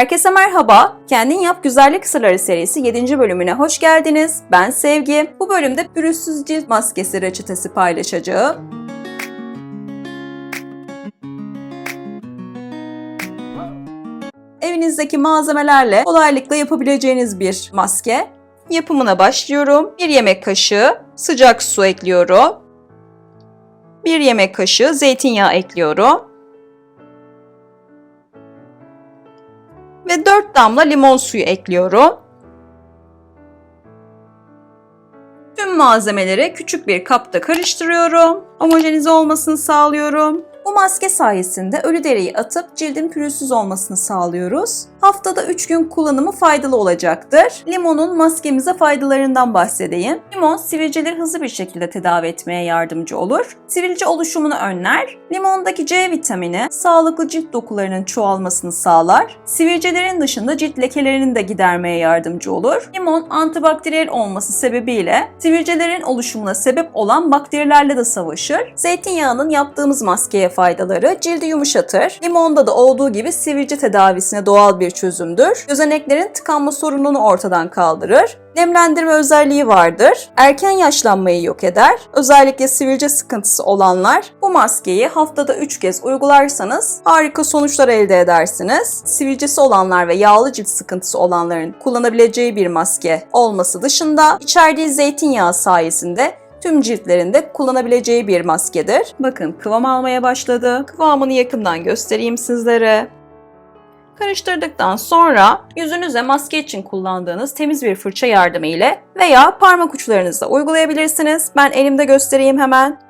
Herkese merhaba. Kendin Yap Güzellik Sırları serisi 7. bölümüne hoş geldiniz. Ben Sevgi. Bu bölümde pürüzsüz cilt maskesi reçetesi paylaşacağım. Evinizdeki malzemelerle kolaylıkla yapabileceğiniz bir maske. Yapımına başlıyorum. 1 yemek kaşığı sıcak su ekliyorum. 1 yemek kaşığı zeytinyağı ekliyorum. Ve 4 damla limon suyu ekliyorum. Tüm malzemeleri küçük bir kapta karıştırıyorum. Homojenize olmasını sağlıyorum. Bu maske sayesinde ölü deriyi atıp cildin pürüzsüz olmasını sağlıyoruz. Haftada 3 gün kullanımı faydalı olacaktır. Limonun maskemize faydalarından bahsedeyim. Limon sivilceleri hızlı bir şekilde tedavi etmeye yardımcı olur. Sivilce oluşumunu önler. Limondaki C vitamini sağlıklı cilt dokularının çoğalmasını sağlar. Sivilcelerin dışında cilt lekelerinin de gidermeye yardımcı olur. Limon antibakteriyel olması sebebiyle sivilcelerin oluşumuna sebep olan bakterilerle de savaşır. Zeytinyağının yaptığımız maskeye faydaları cildi yumuşatır. Limonda da olduğu gibi sivilce tedavisine doğal bir çözümdür. Gözeneklerin tıkanma sorununu ortadan kaldırır. Nemlendirme özelliği vardır. Erken yaşlanmayı yok eder. Özellikle sivilce sıkıntısı olanlar bu maskeyi haftada 3 kez uygularsanız harika sonuçlar elde edersiniz. Sivilcesi olanlar ve yağlı cilt sıkıntısı olanların kullanabileceği bir maske olması dışında içerdiği zeytinyağı sayesinde tüm ciltlerinde kullanabileceği bir maskedir. Bakın kıvam almaya başladı. Kıvamını yakından göstereyim sizlere. Karıştırdıktan sonra yüzünüze maske için kullandığınız temiz bir fırça yardımı ile veya parmak uçlarınızla uygulayabilirsiniz. Ben elimde göstereyim hemen.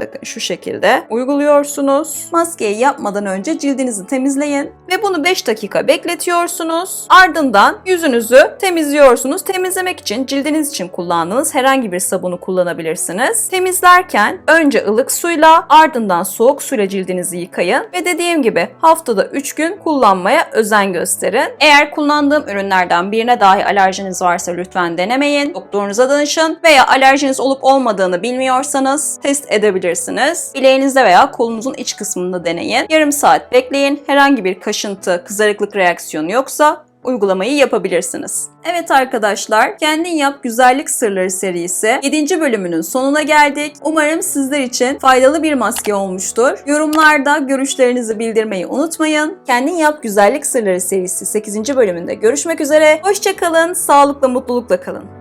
Bakın şu şekilde uyguluyorsunuz. Maskeyi yapmadan önce cildinizi temizleyin ve bunu 5 dakika bekletiyorsunuz. Ardından yüzünüzü temizliyorsunuz. Temizlemek için cildiniz için kullandığınız herhangi bir sabunu kullanabilirsiniz. Temizlerken önce ılık suyla ardından soğuk suyla cildinizi yıkayın ve dediğim gibi haftada 3 gün kullanmaya özen gösterin. Eğer kullandığım ürünlerden birine dahi alerjiniz varsa lütfen denemeyin. Doktorunuza danışın veya alerjiniz olup olmadığını bilmiyorsanız test edebilirsiniz yapabilirsiniz. Bileğinizde veya kolunuzun iç kısmında deneyin. Yarım saat bekleyin. Herhangi bir kaşıntı, kızarıklık reaksiyonu yoksa uygulamayı yapabilirsiniz. Evet arkadaşlar, Kendin Yap Güzellik Sırları serisi 7. bölümünün sonuna geldik. Umarım sizler için faydalı bir maske olmuştur. Yorumlarda görüşlerinizi bildirmeyi unutmayın. Kendin Yap Güzellik Sırları serisi 8. bölümünde görüşmek üzere. Hoşçakalın, sağlıkla mutlulukla kalın.